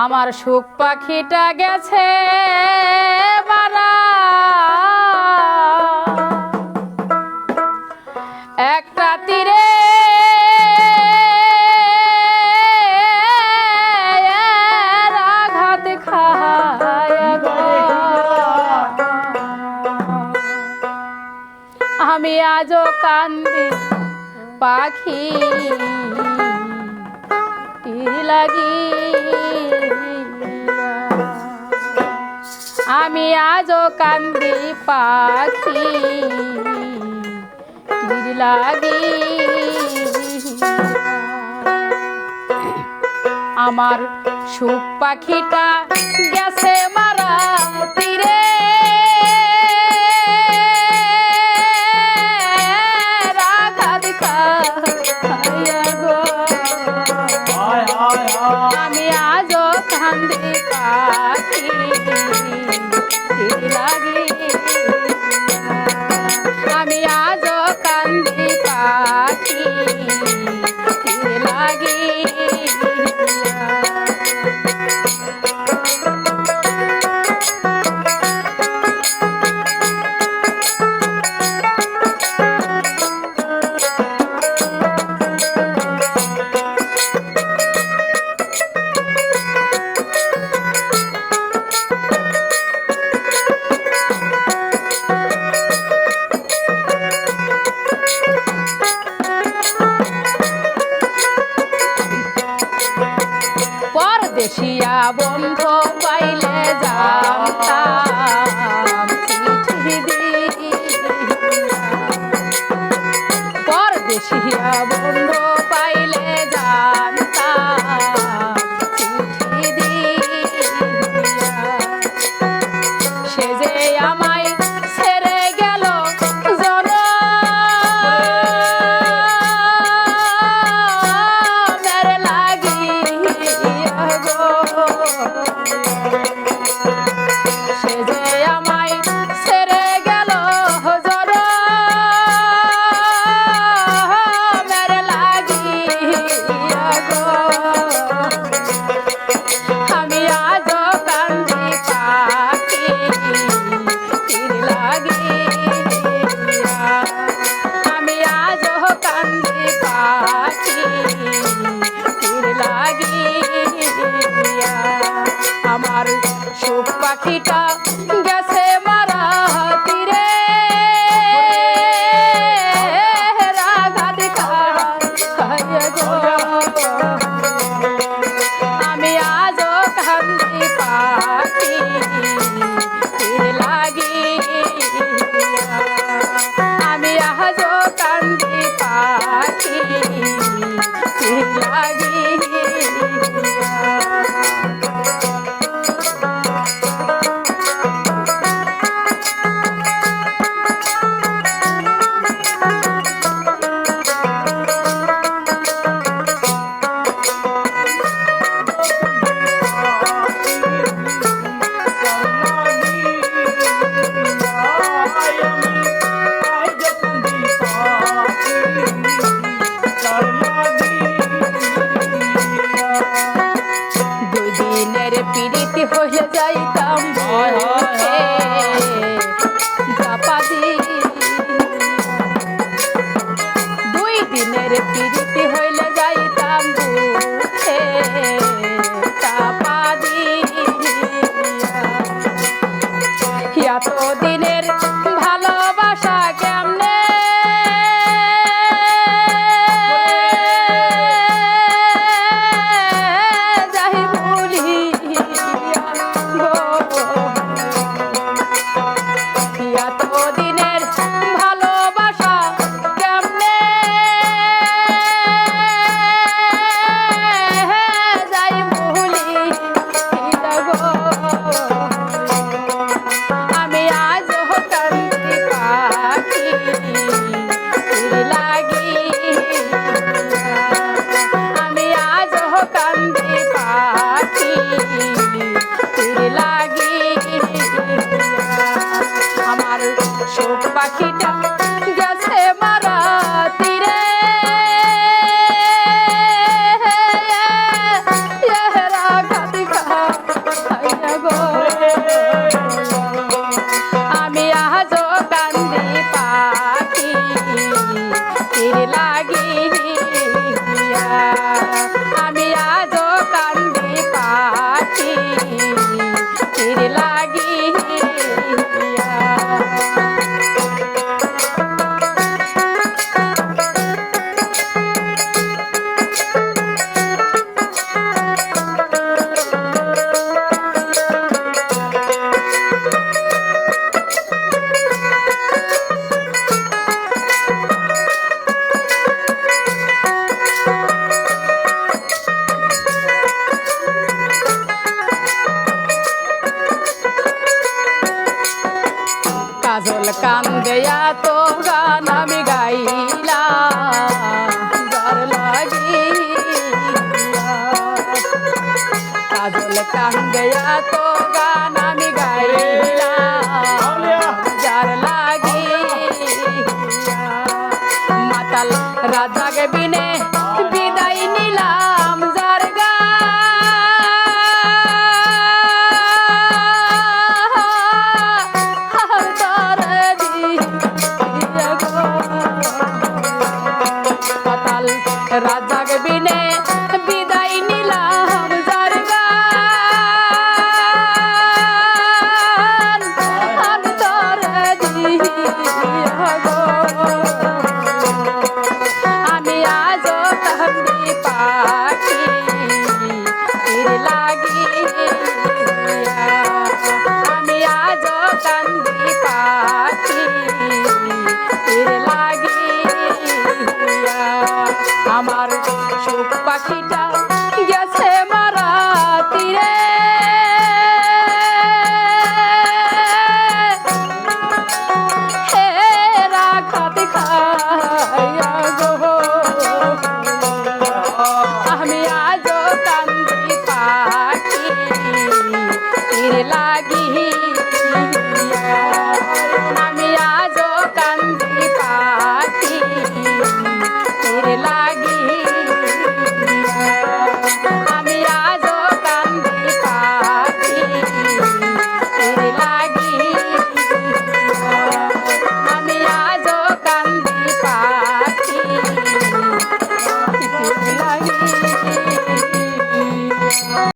আমার সুখ পাখিটা গেছে বানা একটা তীরে আঘাত খায় আমি আজও কান্দি পাখি। লাগি আমি আজও কান্দি পাখি লাগি আমার সুখ পাখিটা গেছে মারা তীরে আমি আজও কান্দি পাখি দেশিয়া বন্ধ পাইলে যাম পর দেশিয়া বন্ধু choke, back it up. কাজল কান্দেয়া তো গান আমি গাইলা কাজল কান্দেয়া তো গান